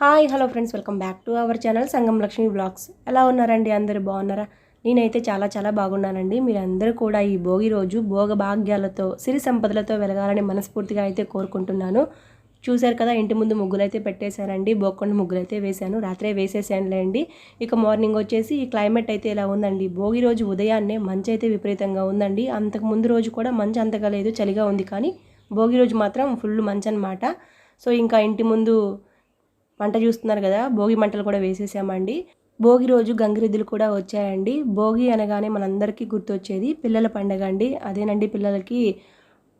Hi hello friends welcome back to our channel Sangam Lakshmi blogs. ఎలా ఉన్నారండి అందరు? బాగున్నారా? నేనైతే చాలా చాలా బాగున్నానండి. మీరందరూ కూడా ఈ భోగి రోజు భోగ భాగ్యాలతో సిరి సంపదలతో వెలగాలని మనస్ఫూర్తిగా అయితే కోరుకుంటున్నాను. చూశారు కదా ఇంటి ముందు ముగ్గులు అయితే పెట్టేశానండి. బోకొండ ముగ్గులు అయితే వేశాను. రాత్రే వేసేసానులేండి. ఇక మార్నింగ్ వచ్చేసి ఈ క్లైమేట్ అయితే ఇలా ఉందండి. భోగి రోజు ఉదయాన్నే మంచి అయితే విపరీతంగా ఉందండి. అంతకు ముందు రోజు కూడా మంచి అంతగా లేదు చలిగా ఉంది. కానీ భోగి రోజు మాత్రం ఫుల్ మంచి అనమాట సో ఇంకా ఇంటి ముందు మంట చూస్తున్నారు కదా భోగి మంటలు కూడా వేసేసామండి. భోగి రోజు గంగిరెద్దులు కూడా వచ్చాయండి. భోగి అనగానే మనందరికీ గుర్తొచ్చేది పిల్లల పండగ అండి. అదేనండి పిల్లలకి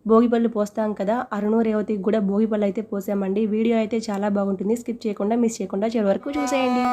భోగి పళ్ళు పోస్తాం కదా అరుణు రేవతికి కూడా భోగి పళ్ళు అయితే పోసామండి. వీడియో అయితే చాలా బాగుంటుంది. స్కిప్ చేయకుండా మిస్ చేయకుండా చివరి వరకు చూసేయండి.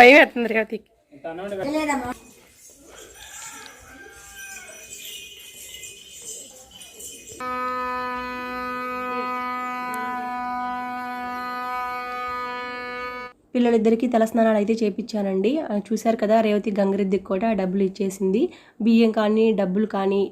భయం వేస్తుంది రేవతికి. పిల్లలిద్దరికీ తలస్నానాలు అయితే చేపించానండి. చూశారు కదా రేవతి గంగిరెద్దికి కూడా డబ్బులు ఇచ్చేసింది. బియ్యం కానీ డబ్బులు కానీ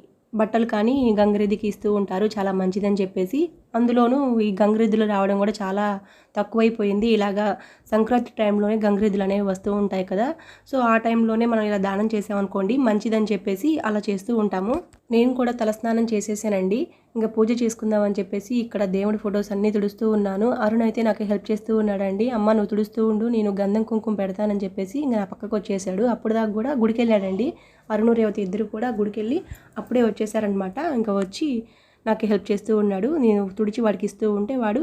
బట్టలు కానీ గంగిరెద్దికి ఇస్తూ ఉంటారు. చాలా మంచిదని చెప్పేసి అందులోనూ ఈ గంగిరెద్దులు రావడం కూడా చాలా తక్కువైపోయింది. ఇలాగా సంక్రాంతి టైంలోనే గంగిరెద్దులు అనేవి వస్తూ ఉంటాయి కదా. సో ఆ టైంలోనే మనం ఇలా దానం చేసామనుకోండి మంచిదని చెప్పేసి అలా చేస్తూ ఉంటాము. నేను కూడా తలస్నానం చేసేసానండి. ఇంకా పూజ చేసుకుందామని చెప్పేసి ఇక్కడ దేవుడి ఫొటోస్ అన్నీ తుడుస్తూ ఉన్నాను. అరుణ్ అయితే నాకు హెల్ప్ చేస్తూ ఉన్నాడండి. అమ్మ నువ్వు తుడుస్తూ ఉండు నేను గంధం కుంకుమ పెడతానని చెప్పేసి ఇంకా నా పక్కకు వచ్చేసాడు. అప్పుడు దాకా కూడా గుడికి వెళ్ళాడండి అరుణ్ రేవతి ఇద్దరు కూడా గుడికి వెళ్ళి అప్పుడే వచ్చేసారనమాట ఇంకా వచ్చి నాకు హెల్ప్ చేస్తూ ఉన్నాడు. నేను తుడిచి వాడికి ఇస్తూ ఉంటే వాడు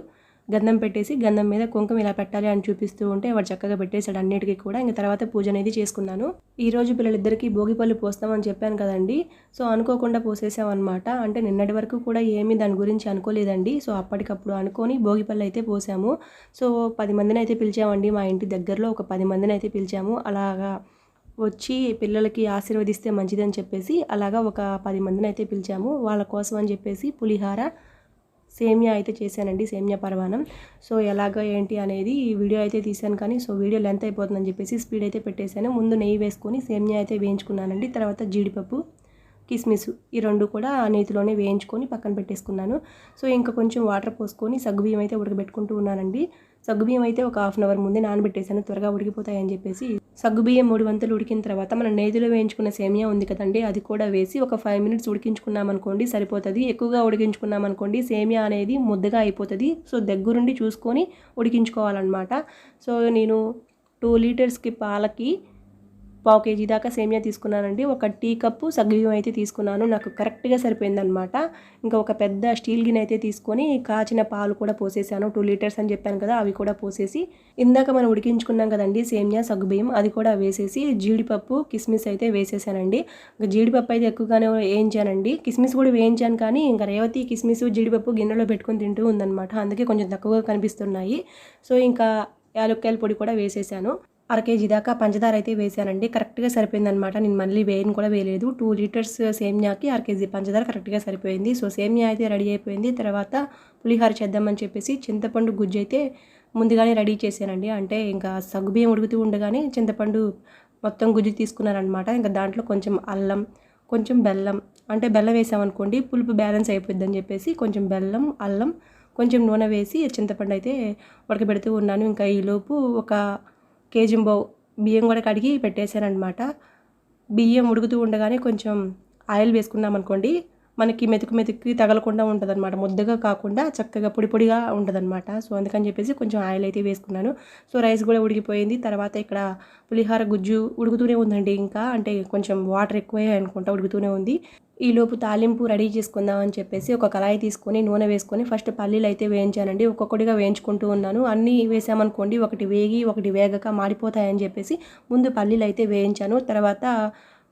గంధం పెట్టేసి గంధం మీద కుంకుమ ఇలా పెట్టాలి అని చూపిస్తూ ఉంటే వాడు చక్కగా పెట్టేశాడు అన్నిటికీ కూడా. ఇంకా తర్వాత పూజ అనేది చేసుకున్నాను. ఈ రోజు పిల్లలిద్దరికీ భోగిపళ్ళు పోస్తామని చెప్పాను కదండి. సో అనుకోకుండా పోసేసామన్నమాట. అంటే నిన్నటి వరకు కూడా ఏమీ దాని గురించి అనుకోలేదండి. సో అప్పటికప్పుడు అనుకొని భోగిపళ్ళు అయితే పోసాము. సో పది మందిని అయితే పిలిచామండి. మా ఇంటి దగ్గరలో ఒక పది మందిని అయితే పిలిచాము. అలాగా వచ్చి పిల్లలకి ఆశీర్వదిస్తే మంచిదని చెప్పేసి అలాగా ఒక పది మందిని అయితే పిలిచాము. వాళ్ళ కోసం అని చెప్పేసి పులిహార సేమియా అయితే చేశానండి సేమియా పరమాణం సో ఎలాగ ఏంటి అనేది ఈ వీడియో అయితే తీశాను కానీ సో వీడియో లెంత్ అయిపోతుందని చెప్పేసి స్పీడ్ అయితే పెట్టేశాను. ముందు నెయ్యి వేసుకొని సేమియా అయితే వేయించుకున్నానండి. తర్వాత జీడిపప్పు కిస్మిస్ ఈ రెండు కూడా నేతిలోనే వేయించుకొని పక్కన పెట్టేసుకున్నాను. సో ఇంకా కొంచెం వాటర్ పోసుకొని సగ్గుబియ్యం అయితే ఉడకబెట్టుకుంటూ ఉన్నానండి. సగ్గుబియ్యం అయితే ఒక హాఫ్ అన్ అవర్ ముందే నానబెట్టేశాను. త్వరగా ఉడికిపోతాయని చెప్పేసి సగ్గుబియ్యం మూడు వంతులు ఉడికిన తర్వాత మనం నేతిలో వేయించుకున్న సేమియా ఉంది కదండి అది కూడా వేసి ఒక ఫైవ్ మినిట్స్ ఉడికించుకున్నాం అనుకోండి సరిపోతుంది. ఎక్కువగా ఉడికించుకున్నామనుకోండి సేమియా అనేది ముద్దగా అయిపోతుంది. సో దగ్గరుండి చూసుకొని ఉడికించుకోవాలన్నమాట. సో నేను టూ లీటర్స్కి పాలకి పావు కేజీ దాకా సేమియా తీసుకున్నానండి. ఒక టీ కప్పు సగ్గుబియ్యం అయితే తీసుకున్నాను. నాకు కరెక్ట్గా సరిపోయిందనమాట ఇంకా ఒక పెద్ద స్టీల్ గిన్నె అయితే తీసుకొని కాచిన పాలు కూడా పోసేసాను. టూ లీటర్స్ అని చెప్పాను కదా అవి కూడా పోసేసి. ఇందాక మనం ఉడికించుకున్నాం కదండి సేమియా సగ్గుబియ్యం అది కూడా వేసేసి జీడిపప్పు కిస్మిస్ అయితే వేసేసానండి. ఇంకా జీడిపప్పు అయితే ఎక్కువగానే వేయించానండి. కిస్మిస్ కూడా వేయించాను కానీ ఇంకా రేవతి కిస్మిస్ జీడిపప్పు గిన్నెలో పెట్టుకొని తింటూ ఉందనమాట అందుకే కొంచెం తక్కువగా కనిపిస్తున్నాయి. సో ఇంకా యాలక్కాయల పొడి కూడా వేసేసాను. అర కేజీ దాకా పంచదార అయితే వేసానండి కరెక్ట్గా సరిపోయిందనమాట నేను మళ్ళీ వేయని కూడా వేయలేదు. టూ లీటర్స్ సేమ్యాకి అర కేజీ పంచదార కరెక్ట్గా సరిపోయింది. సో సేమ్యా అయితే రెడీ అయిపోయింది. తర్వాత పులిహోర చేద్దామని చెప్పేసి చింతపండు గుజ్జు అయితే ముందుగానే రెడీ చేశానండి. అంటే ఇంకా సగ్గుబియ్యం ఉడుకుతూ ఉండగానే చింతపండు మొత్తం గుజ్జు తీసుకున్నారనమాట ఇంకా దాంట్లో కొంచెం అల్లం కొంచెం బెల్లం అంటే బెల్లం వేసామనుకోండి పులుపు బ్యాలెన్స్ అయిపోద్దని చెప్పేసి కొంచెం బెల్లం అల్లం కొంచెం నూనె వేసి చింతపండు అయితే ఉడకబెడుతూ ఉన్నాను. ఇంకా ఈలోపు ఒక కేజీ బౌ బియ్యం కూడా కడిగి పెట్టేశానమాట బియ్యం ఉడుకుతూ ఉండగానే కొంచెం ఆయిల్ వేసుకున్నాం అనుకోండి మనకి మెతుకు మెతుక్కి తగలకుండా ఉంటుందన్నమాట. ముద్దగా కాకుండా చక్కగా పొడి పొడిగా ఉంటుందన్నమాట. సో అందుకని చెప్పేసి కొంచెం ఆయిల్ అయితే వేసుకున్నాను. సో రైస్ కూడా ఉడికిపోయింది. తర్వాత ఇక్కడ పులిహార గుజ్జు ఉడుకుతూనే ఉందండి ఇంకా. అంటే కొంచెం వాటర్ ఎక్కువే అనుకుంటా ఉడుకుతూనే ఉంది. ఈలోపు తాలింపు రెడీ చేసుకుందాం అని చెప్పేసి ఒక కళాయి తీసుకొని నూనె వేసుకొని ఫస్ట్ పల్లీలు అయితే వేయించానండి. ఒక్కొక్కటిగా వేయించుకుంటూ ఉన్నాను. అన్నీ వేసామనుకోండి ఒకటి వేగి ఒకటి వేగక మాడిపోతాయని చెప్పేసి ముందు పల్లీలు అయితే వేయించాను. తర్వాత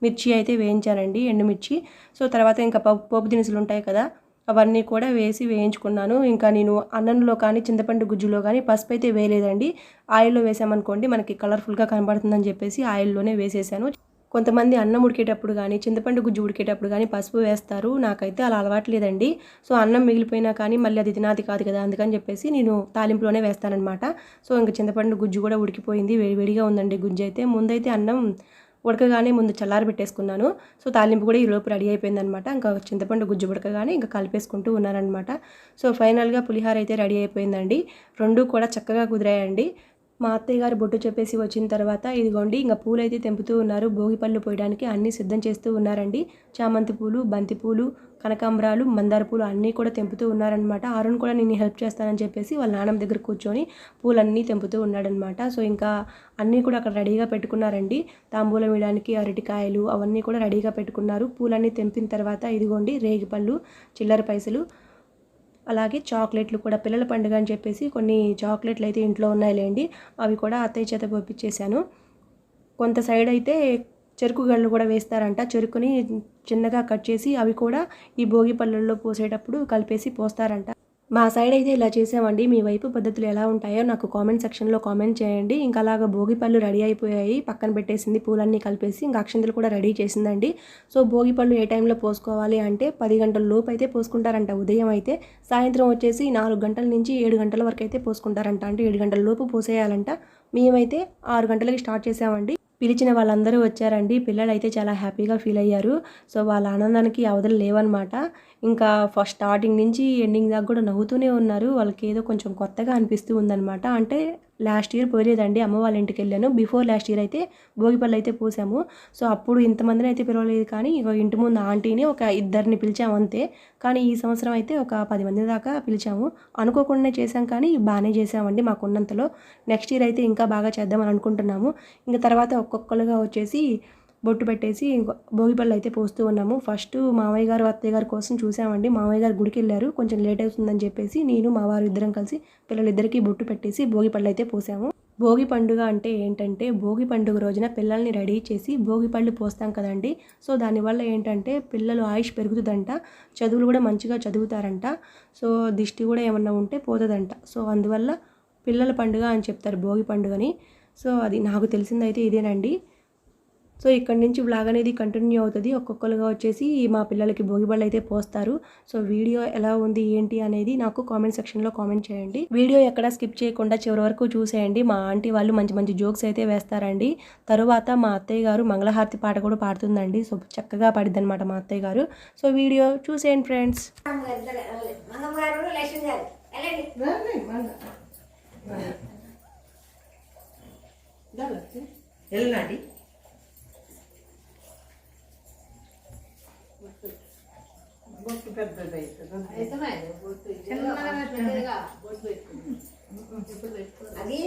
మిర్చి అయితే వేయించానండి ఎండుమిర్చి. సో తర్వాత ఇంకా పప్పు పోపు దినుసులు ఉంటాయి కదా అవన్నీ కూడా వేసి వేయించుకున్నాను. ఇంకా నేను అన్నంలో కానీ చింతపండు గుజ్జులో కానీ పసుపు అయితే వేయలేదండి. ఆయిల్లో వేసామనుకోండి మనకి కలర్ఫుల్గా కనబడుతుందని చెప్పేసి ఆయిల్లోనే వేసేసాను. కొంతమంది అన్నం ఉడికేటప్పుడు కానీ చింతపండు గుజ్జు ఉడికేటప్పుడు కానీ పసుపు వేస్తారు. నాకైతే అలా అలవాటు లేదండి. సో అన్నం మిగిలిపోయినా కానీ మళ్ళీ అది తినాది కాదు కదా అందుకని చెప్పేసి నేను తాలింపులోనే వేస్తానమాట సో ఇంకా చింతపండు గుజ్జు కూడా ఉడికిపోయింది. వేడివేడిగా ఉందండి గుజ్జు అయితే. ముందైతే అన్నం ఉడకగానే ముందు చల్లారి పెట్టేసుకున్నాను. సో తాలింపు కూడా ఈలోపు రెడీ రెడీ అయిపోయిందనమాట ఇంకా చింతపండు గుజ్జు ఉడకగానే ఇంకా కలిపేసుకుంటూ ఉన్నానమాట సో ఫైనల్గా పులిహార అయితే రెడీ అయిపోయిందండి. రెండు కూడా చక్కగా కుదిరాయండి. మా అత్తయ్య గారు బొట్టు చెప్పేసి వచ్చిన తర్వాత ఇదిగోండి ఇంకా పూలు అయితే తెంపుతూ ఉన్నారు. భోగి పళ్ళు పోయడానికి అన్నీ సిద్ధం చేస్తూ ఉన్నారండి. చామంతి పూలు బంతి పూలు కనకాంబరాలు మందార పూలు అన్నీ కూడా తెంపుతూ ఉన్నారనమాట అరుణ్ కూడా నేను హెల్ప్ చేస్తానని చెప్పేసి వాళ్ళ నాన్నమ్మ దగ్గర కూర్చొని పూలన్నీ తెంపుతూ ఉన్నాడనమాట సో ఇంకా అన్నీ కూడా అక్కడ రెడీగా పెట్టుకున్నారండి. తాంబూలం వేయడానికి అరటికాయలు అవన్నీ కూడా రెడీగా పెట్టుకున్నారు. పూలన్నీ తెంపిన తర్వాత ఇదిగోండి రేగిపళ్ళు చిల్లర పైసలు అలాగే చాక్లెట్లు కూడా పిల్లల పండుగ అని చెప్పేసి కొన్ని చాక్లెట్లు అయితే ఇంట్లో ఉన్నాయిలేండి. అవి కూడా అత్తయ్య చేత పంపించేశాను. కొంత సైడ్ అయితే చెరుకు గళ్ళు కూడా వేస్తారంట. చెరుకుని చిన్నగా కట్ చేసి అవి కూడా ఈ భోగి పళ్ళల్లో పోసేటప్పుడు కలిపేసి పోస్తారంట. మా సైడ్ అయితే ఇలా చేసామండి. మీ వైపు పద్ధతులు ఎలా ఉంటాయో నాకు కామెంట్ సెక్షన్లో కామెంట్ చేయండి. ఇంకా అలాగ భోగి పళ్ళు రెడీ అయిపోయాయి. పక్కన పెట్టేసింది పూలన్నీ కలిపేసి ఇంకా అక్షంతలు కూడా రెడీ చేసిందండి. సో భోగి పళ్ళు ఏ టైంలో పోసుకోవాలి అంటే పది గంటల లోపు అయితే పోసుకుంటారంట. ఉదయం అయితే సాయంత్రం వచ్చేసి నాలుగు గంటల నుంచి ఏడు గంటల వరకు అయితే పోసుకుంటారంట. అంటే ఏడు గంటల లోపు పోసేయాలంట. మేమైతే ఆరు గంటలకి స్టార్ట్ చేసామండి. పిలిచిన వాళ్ళందరూ వచ్చారండి. పిల్లలు అయితే చాలా హ్యాపీగా ఫీల్ అయ్యారు. సో వాళ్ళ ఆనందానికి అవధులు లేవన్నమాట. ఇంకా ఫస్ట్ స్టార్టింగ్ నుంచి ఎండింగ్ దాకా కూడా నవ్వుతూనే ఉన్నారు. వాళ్ళకి ఏదో కొంచెం కొత్తగా అనిపిస్తూ ఉందన్నమాట. అంటే లాస్ట్ ఇయర్ పోయలేదండి. అమ్మ వాళ్ళ ఇంటికి వెళ్ళాను. బిఫోర్ లాస్ట్ ఇయర్ అయితే భోగిపళ్ళు అయితే పోసాము. సో అప్పుడు ఇంతమందిని అయితే పిలవలేదు కానీ ఇక ఇంటి ముందు ఆంటీని ఒక ఇద్దరిని పిలిచాము అంతే. కానీ ఈ సంవత్సరం అయితే ఒక పది మంది దాకా పిలిచాము. అనుకోకుండా చేసాం కానీ బాగానే చేసామండి మాకున్నంతలో. నెక్స్ట్ ఇయర్ అయితే ఇంకా బాగా చేద్దామని అనుకుంటున్నాము. ఇంకా తర్వాత ఒక్కొక్కరుగా వచ్చేసి బొట్టు పెట్టేసి భోగిపళ్ళు అయితే పోస్తూ ఉన్నాము. ఫస్ట్ మామయ్య గారు అత్తయ్య గారి కోసం చూసామండి. మామయ్య గారు గుడికి వెళ్ళారు. కొంచెం లేట్ అవుతుందని చెప్పేసి నేను మా వారు ఇద్దరం కలిసి పిల్లలిద్దరికీ బొట్టు పెట్టేసి భోగిపళ్ళు అయితే పోసాము. భోగి పండుగ అంటే ఏంటంటే భోగి పండుగ రోజున పిల్లల్ని రెడీ చేసి భోగి పళ్ళు పోస్తాం కదండి. సో దానివల్ల ఏంటంటే పిల్లలు ఆయుష్ పెరుగుతుందంట. చదువులు కూడా మంచిగా చదువుతారంట. సో దిష్టి కూడా ఏమన్నా ఉంటే పోతుందంట. సో అందువల్ల పిల్లల పండుగ అని చెప్తారు భోగి పండుగని. సో అది నాకు తెలిసిందైతే ఇదేనండి. సో ఇక్కడి నుంచి బ్లాగ్ అనేది కంటిన్యూ అవుతుంది. ఒక్కొక్కరుగా వచ్చేసి మా పిల్లలకి భోగిబళ్ళు అయితే పోస్తారు. సో వీడియో ఎలా ఉంది ఏంటి అనేది నాకు కామెంట్ సెక్షన్లో కామెంట్ చేయండి. వీడియో ఎక్కడ స్కిప్ చేయకుండా చివరి వరకు చూసేయండి. మా ఆంటీ వాళ్ళు మంచి మంచి జోక్స్ అయితే వేస్తారండి. తరువాత మా అత్తయ్య గారు మంగళహారతి పాట కూడా పాడుతుందండి. సో చక్కగా పాడిద్ది అనమాట మా అత్తయ్య గారు. సో వీడియో చూసేయండి ఫ్రెండ్స్. మంగమ్మ గారు లక్ష్మి గారు వెళ్ళండి వెళ్ళండి అది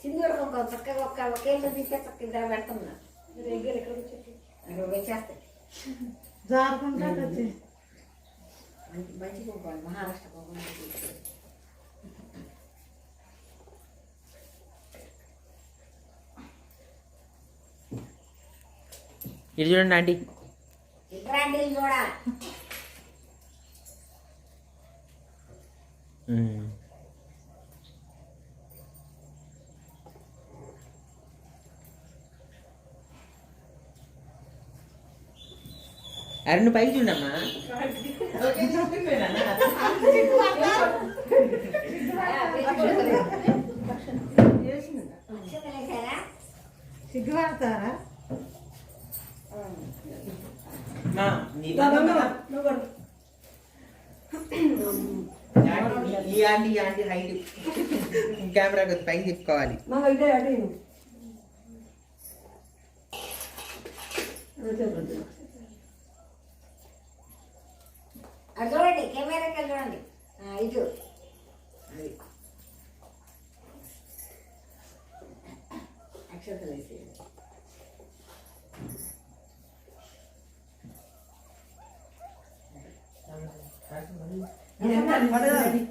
సింధూరు ఒక చక్కగా ఒక్క ఒకేళ్ళు తీసే చక్క ఇద్దరు పెడుతున్నా వచ్చేస్తాయి. మంచి మంచి కుంకుమ మహారాష్ట్ర కుంకుమ ఇది చూడండి ఆంటీ. ఇద్దరు చూడా అరే నువ్వు పైకి చూడమ్మా అక్షతలేసారా సిగ్గుపడతారా మా, ఈ ఆంటీ హైట్. కెమెరా కొద్ది పైకి తిప్పుకోవాలి. దగ్గర చూడండి ఆ, ఇటు. అది. అక్షతలు వేసేయండి. నువ్వు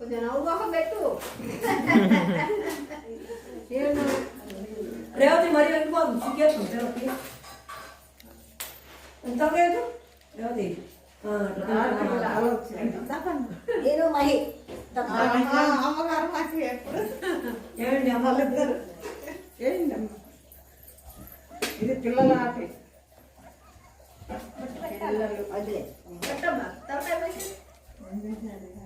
నవ్వు మొహం పెట్టు రేవతి మరి వెళ్ళిపోతుంది సిగ్గేస్తుంది రేవతి ఎంత లేదు రేవతి ఆ, అట్లా. నేను మహి అమ్మగారు మాకు ఎప్పుడు ఏమండి అమ్మాళ్ళు ఇద్దరు ఏంటి అమ్మ ఇది పిల్లల ఆట వదిలే మావయ్య ఇచ్చినారు మా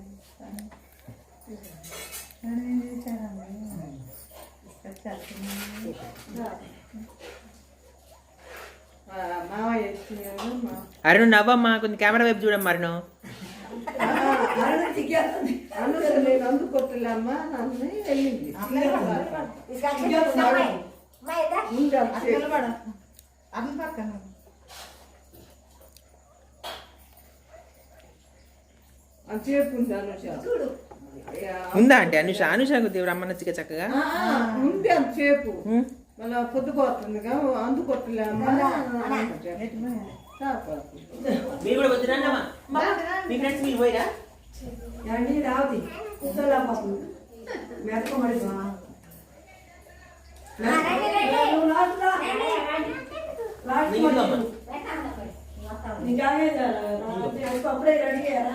అరుణ్ నవ్వమ్మా కొంచెం కెమెరా వైపు చూడమ్మా అరుణు. అందులో నేను అంతసేపు ఉందా అంటే అనుష అనుష కొద్దిగా రమ్మనొచ్చుగా చక్కగా? ఆ, ఉంది అంతసేపు? మళ్ళీ మీరు కూడా వద్దు రండి మీ ఫ్రెండ్స్ మీరు పోయిరా అండి రావతి కూర్చోలే పాపం మెతక మరి మిగిలిందమ్మా అప్పుడే రెడీ అయ్యారా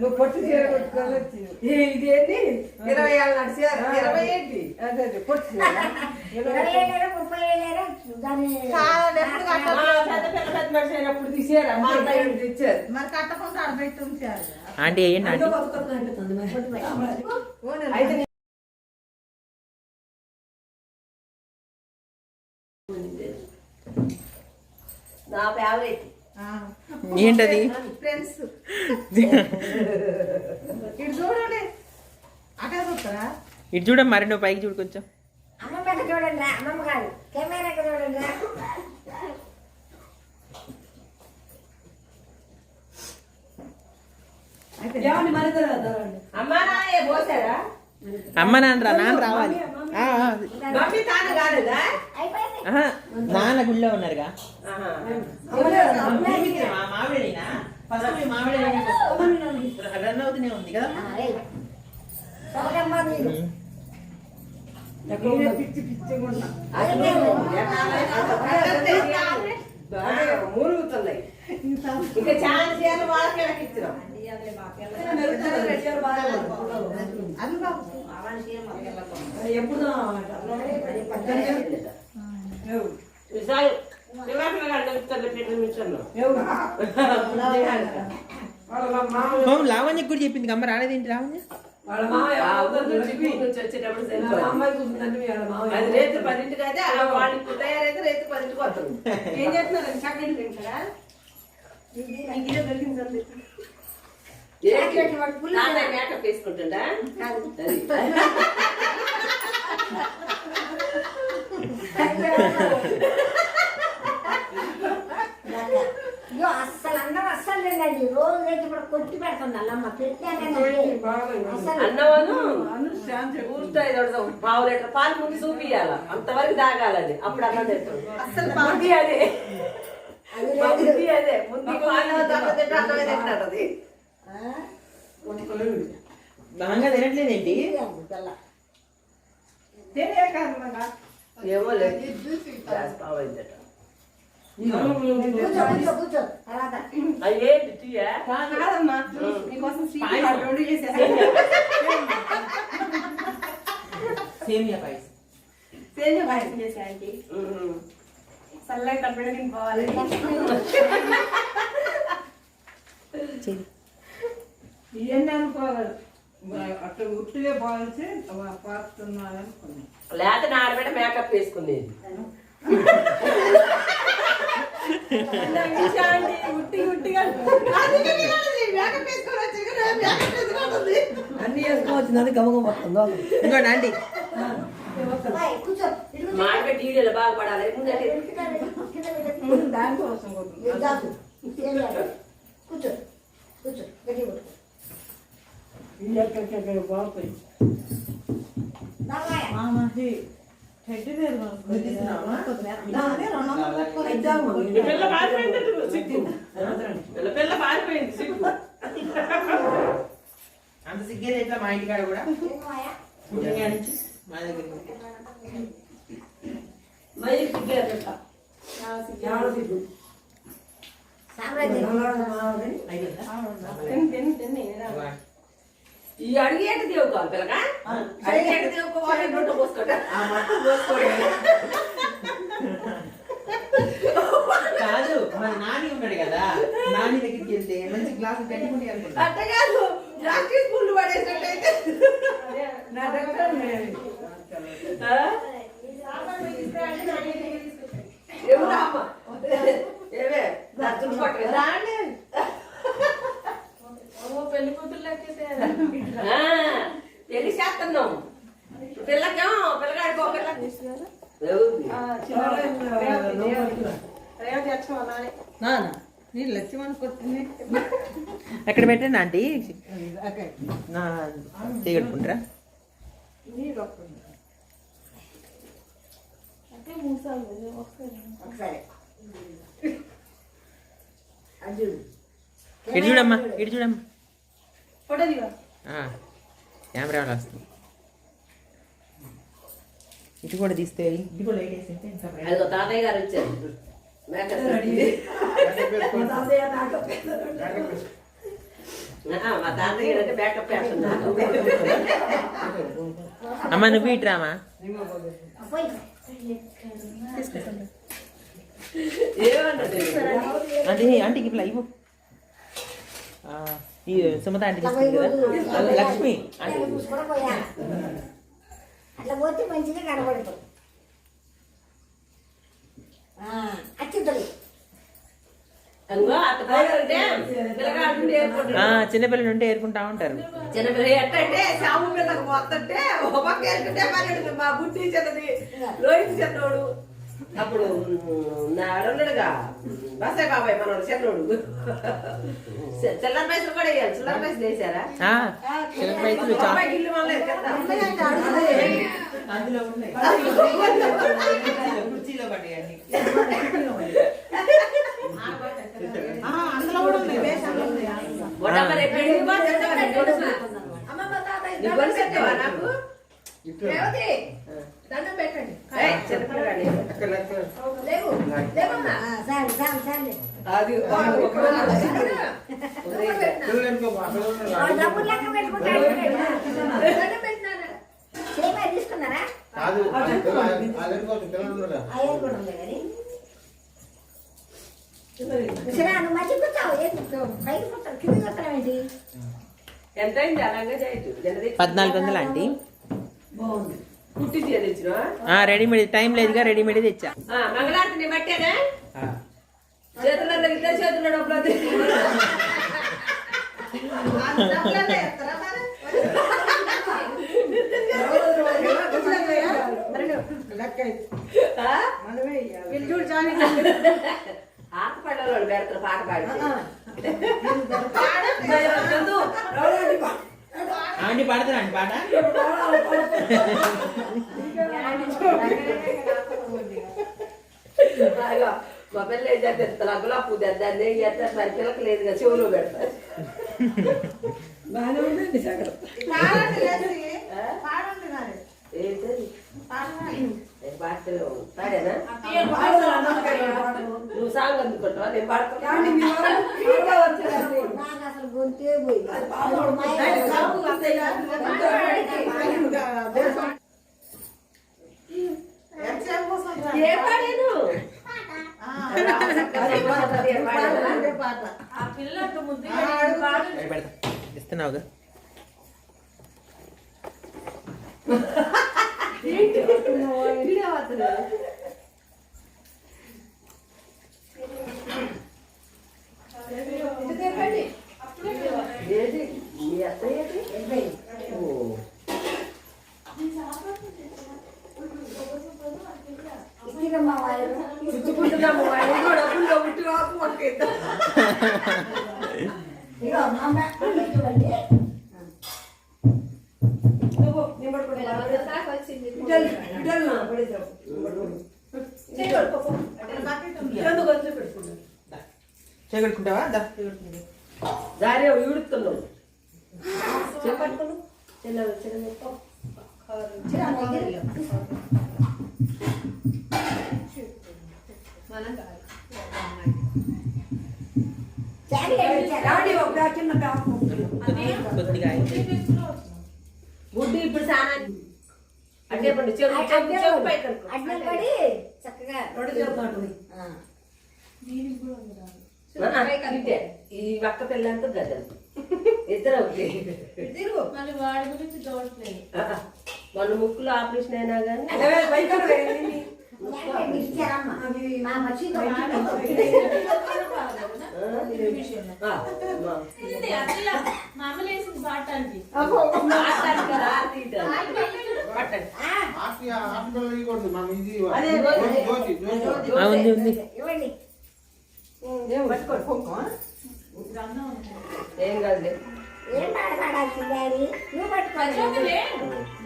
నువ్వు పొట్టు చీర కొట్టుకొని వచ్చింది. ఇది ఏంటి ఇరవై ఏళ్ళ నాటి చీర ఇరవై ఏంటి? అదే అదే పొట్టు చీర. ఇరవై పెద్ద పెద్ద మనిషి అయినప్పుడు తీసారా మా టైం ఇచ్చారు మరి కట్టకుండా అరబెట్టి ఉంచారు ఆంటీ వేయండి ఆంటీ. అయితే నా ఫేవరెట్ ఏంటది? ఫ్రెండ్స్ ఇటు చూడండి. అక్కడ చూస్తారా? ఇటు చూడమ్మా మరి నువ్వు పైకి చూడు కొంచెం. అమ్మమ్మ చూడండి రా, అమ్మమ్మ కాదు. కెమెరా చూడండి. రా. ఏమండి మరి అమ్మా నాన్న పోసారా? అమ్మ నాన్న రా నాన్న రావాలి నాన్న గుళ్ళో ఉన్నారుగా. రన్ అవుతూనే ఉంది కదా మూలుగుతున్నాయి. ఇంకా చాలా వాళ్ళకి ఇచ్చినాం అది బాబు ఎప్పుడు లావణ్య కూడా చెప్పింది అమ్మ రాలేదేంటి లావణ్య? వాళ్ళ మామయ్య వాళ్ళ అమ్మాయి కూర్చుందంటే మీ వాళ్ళ మామయ్య. అది రేపు పదింటికి అయితే అలా వాళ్ళకి తయారైతే రేపు పదింటికి ఏం చేస్తున్నారు చక్కటి తింటారా చాక్లెట్ వాడు పుల్ల మేకప్ వేసుకుంటుందా అస్సలు అందరం అస్సలు తినండి రోజు రేపు ఇప్పుడు కొట్టి పెడుతుంది అల్లమ్మ ఒకటి పావు లీటర్ పాలు ముందు చూపియాల అంతవరకు తాగాలని అప్పుడు అన్నం తింటాం. అస్సలు బుద్ధి అదే. ముందు పాలు తర్వాత తింటే. అన్నమే తింటాడు బలంగా తినట్లేదేంటి? ఏమో లేదు గ్యాస్ పావు అయిందట కూర్చో కూర్చో కూర్చో. తర్వాత అయ్యే టీయా? కాదమ్మా నీకోసం. రెండు సేమియా. పాయసం. సేమియా పాయసం చేసా ఆంటీ. చల్లగా కనపడి తినిపోవాలి ఇవన్నీ అనుకోవాలి. అట్లా ఉట్టిగా పోవాల్సి పారుతున్నాను అనుకున్నాను లేకపోతే నా ఆడబిడ్డ మేకప్ ఉట్టి ఉట్టిగా. అన్ని వేసుకోవచ్చు అది గమగం వస్తుందో. ఇంకోటి ఆంటీ. బాయ్, కూర్చో ఇటు. కూర్చో. మా ఆడబిడ్డ ఈడలు బాగుపడాలి పెట్టు. దానికోసం. కూర్చో. కూర్చో. కొట్టు ఎక్కడికెక్కడ మామది చెడ్డి వేరు ఈ పిల్ల పారిపోయింది సిగ్గు. పిల్ల పారిపోయింది సిగ్గు. అంత సిగ్గేది ఎట్లా మా ఇంటికాడ కూడా? మా దగ్గర మరి సిగ్గు. సామ్రాజ్యం. ఈ అడిగి ఎట్ట దేవుకోవాలి పిల్లగా? అడిగి ఎట్ట దేవుకోవాలి నోట పోసుకోవడం కాదు మన నాని ఉన్నాడు కదా. నాని దగ్గరికి వెళ్తే మంచి గ్లాస్ కట్టుకుంటే అనుకుంటా అట్ట కాదు ప్లాస్టిక్ పూలు పడేసినట్టయితే. నా దగ్గర? ఎవరు అమ్మ? ఏమే నా చుట్టూ పట్టుకురా. ఆ, పెళ్ళి చేస్తున్నాం. పిల్లకేమో పిల్లగాడికి ఒక నీళ్ళు లక్ష్మణ్ కొట్టింది. ఎక్కడ పెట్టండి ఆంటీ? అర్జున్ ఇటు చూడమ్మా ఇటు చూడమ్మా. ఫోటో దిగా. ఆ, కెమెరా వస్తుంది? ఇటు కూడా తీస్తే ఇటు కూడా లైట్ వేసింటే. అదిగో తాతయ్య గారు వచ్చారు అంటే అమ్మ నువ్వు ఇటు రామా? పోయి ఏమన్నది అంటే ఆంటీకి ఇప్పుడు ఇవ్వు. ఆ, ఈ సుమత కదా లక్ష్మి అట్లా పోతే మంచిగా చిన్నపిల్లలు ఉంటే ఏరుకుంటా ఉంటారు. చిన్నపిల్ల ఎట్టంటే ఒక పక్క ఏరుకుంటే పన్నెండు మా బుట్టి చిన్నది లోహిత్ చిన్నోడు. అప్పుడు నా ఉన్నాడుగా బసాయి బాబాయ్ మనోడు చిన్నోడు. చిల్లర పైసలు కూడా వేయాలి చిల్లర పైసలు వేసారా? ఆ, చిన్న పైసలు ఇల్లు అందులో ఉన్నాయి. కుర్చీలో అందులో కూడా? అమ్మమ్మ నీకు? దండం పెట్టండి. అది తీసుకున్నారా? కూర్చావు? పైకి కూర్చావు? కింద ఎంత అయింది? అలాగే పద్నాలుగు వందలు ఆంటీ కుట్టి చీర తెచ్చినావా? ఆ, రెడీమేడ్ టైం లేదుగా రెడీమేడ్ తెచ్చా ఆ మంగళారతిని ఆ. చేతుల్లో తగిలితే చేతుల్లో డబ్బులు వద్దు. డబ్బులన్నా ఎత్తారా మరి? లెక్క అయితే ఆ? మనమే ఇయ్యాలి. వీళ్ళు చూడు జానీ ఆట పడేవాళ్ళు పెడతారు పాట పాడితే పాడట్లేదు. చందు, ఆంటీ ఆంటీ పాడతారా అండి పాట బాగా మా పిల్ల ఏం చేస్తారు గులాబ్ పూజ దాన్ని ఏం చేస్తారు మరి పిల్లకి లేదుగా చెవులో పెడతారు బాగానే ఉందండి సగం. మరి. ఏంటది? పాడేనా? సాంగ్ అందుకుంటావా? నేను పాడతా. కానీ మీ వాళ్ళు ఫ్రీగా వచ్చారండి. నాకు అసలు గొంతే పోయింది అది పాపడు ఆయన సాగు వస్తాయి ఎంతసేపు కూర్చుంటారు? ఏ పాడాను ఆ, అంటే పాట అవి పెడతా ఇస్తున్నావుగా ఏది మీ అత్త ఏది ఓ. ఇచ్చిరమ్మా వాళ్ళు చుట్టుకుంటున్నాము ఆయన కూడా డబ్బుల్లో పుట్టి రాకు మనకి ఇద్దరు. ఇగో మా అమ్మ చూడండి నువ్వు నేను పడుకుంటా. ఇటల్ ఇటల్ నా పడేసావు చేయి పడుకో. బకెట్ ఉంది. ఎందుకు వచ్చి పెట్టుకున్నాను చేయగలుగుకుంటావా దా దారి ఈడుతున్నావు చెప్పట్టుకోను చిన్న చిన్న మొత్తం డాడీ ఒక చిన్న టాప్ కొద్దిగా అయింది గుడ్డు ఇప్పుడు సానాన్ని అట్టే పండు. అడ్డం పడి చక్కగా రెండు ఇదే. ఈ పక్క పిల్లంతా గదం ఇద్దరు ఒకటి ఆ, మొన్న ముక్కులో ఆపరేషన్ అయినా కానీ కదా ఏం డాడీ నువ్వు పట్టుకోవాలి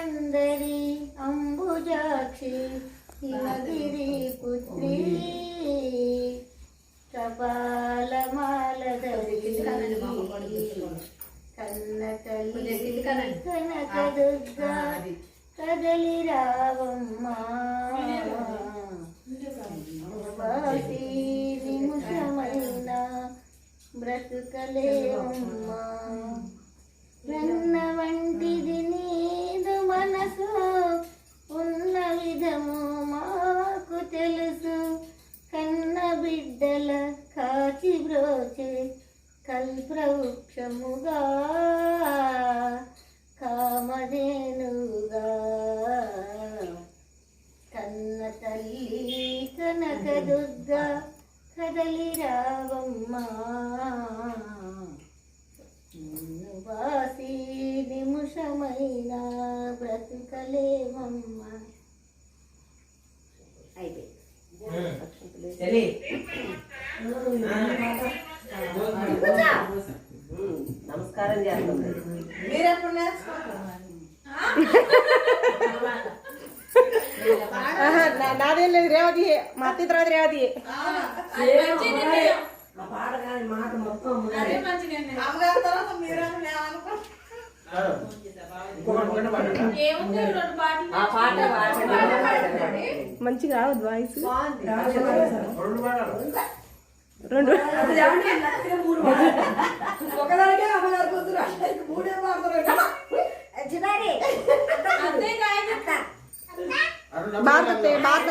పురందరి అంబుజాక్షి హిమగిరి పుత్రి. కపాలమాల కన్న కనక దుర్గా కదలి రావమ్మా. వాసి బ్రతుకలేవమ్మా. వంటిది నీ బ్రోచే కల్ప్రవృక్షముగా కామధేనుగా కన్న తల్లి కనక దుర్గా కదలి రావమ్మా. నిన్ను వాసి నిమిషమైన బ్రతుకలేమమ్మా. అయిపోయింది. నాదేం లేదు రేవతి మా అత్త తర్వాత రేవతి. మంచిగా రావద్దు వాయిస్. రెండు. భారత్ భారత్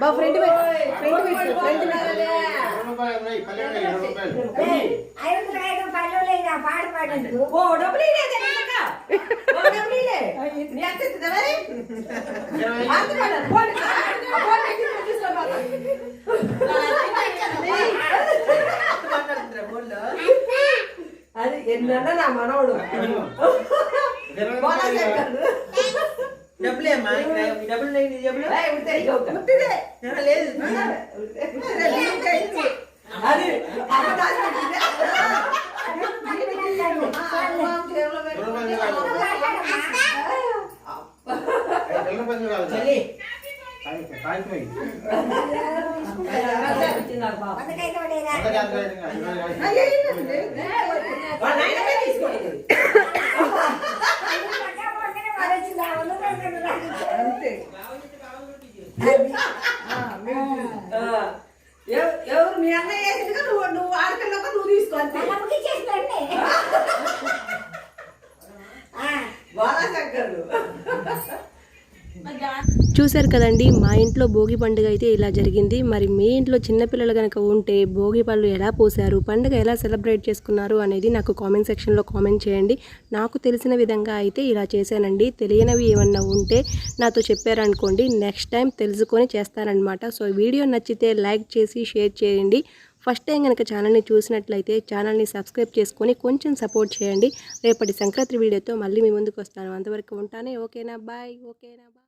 బా ఫ్రెండ్ ఫ్రెండ్ ఉన్నాయి కళ్యాణ్ ఇరవై రూపాయలు ఐదు ఐదు పళ్ళు లేదా పాట పాడేందుకు ఓ డబ్బులు ఇయ్యలేదే నిజంగా? ఓ డబ్బులు ఇయ్యలే. నీ అత్త ఇస్తుందా మరి? అంత కాదు, ఫోన్ ఇస్తా. ఆ ఫోన్ పెట్టి నువ్వు తీసుకొని పోతా. మాట్లాడుతున్నా ఫోన్లో. అది ఎన్నన్నా నా మనవడు బోలా శంకర్. డబ్బులే లేదు. అది అమ్మ దాచిపెట్టిందే. చూశారు కదండి మా ఇంట్లో భోగి పండుగ అయితే ఇలా జరిగింది. మరి మీ ఇంట్లో చిన్నపిల్లలు కనుక ఉంటే భోగి పళ్ళు ఎలా పోసారు పండుగ ఎలా సెలబ్రేట్ చేసుకున్నారు అనేది నాకు కామెంట్ సెక్షన్లో కామెంట్ చేయండి. నాకు తెలిసిన విధంగా అయితే ఇలా చేశానండి. తెలియనివి ఏమన్నా ఉంటే నాతో చెప్పారనుకోండి నెక్స్ట్ టైం తెలుసుకొని చేస్తానన్నమాట సో వీడియో నచ్చితే లైక్ చేసి షేర్ చేయండి. ఫస్ట్ టైం కనుక ఛానల్ని చూసినట్లయితే ఛానల్ని సబ్స్క్రైబ్ చేసుకొని కొంచెం సపోర్ట్ చేయండి. రేపటి సంక్రాంతి వీడియోతో మళ్ళీ మీ ముందుకు వస్తాను. అంతవరకు ఉంటానే. ఓకేనా? బాయ్. ఓకేనా? బాయ్.